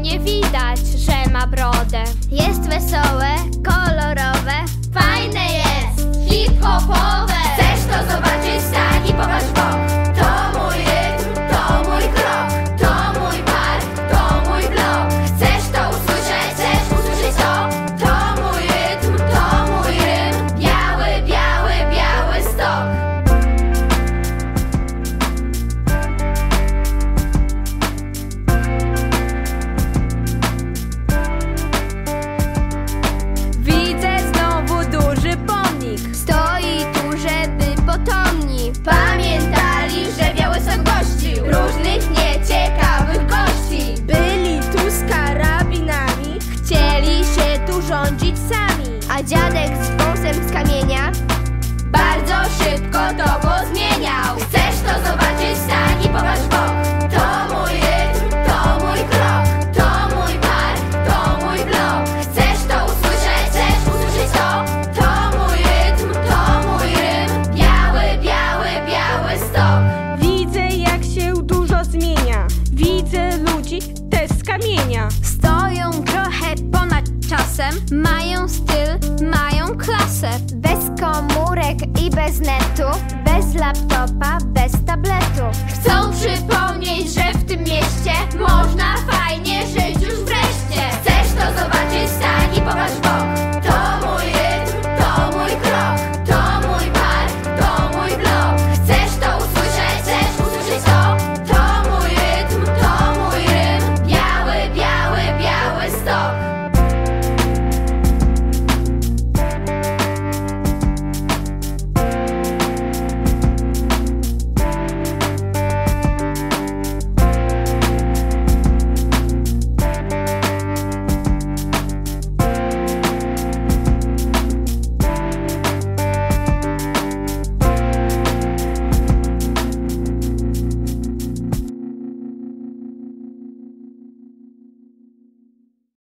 nie widać, że ma brodę. Jest wesołe, Mają styl, mają klasę. Bez komórek i bez netu Bez laptopa, bez tabletu. Chcą przypomnieć, że w tym mieście można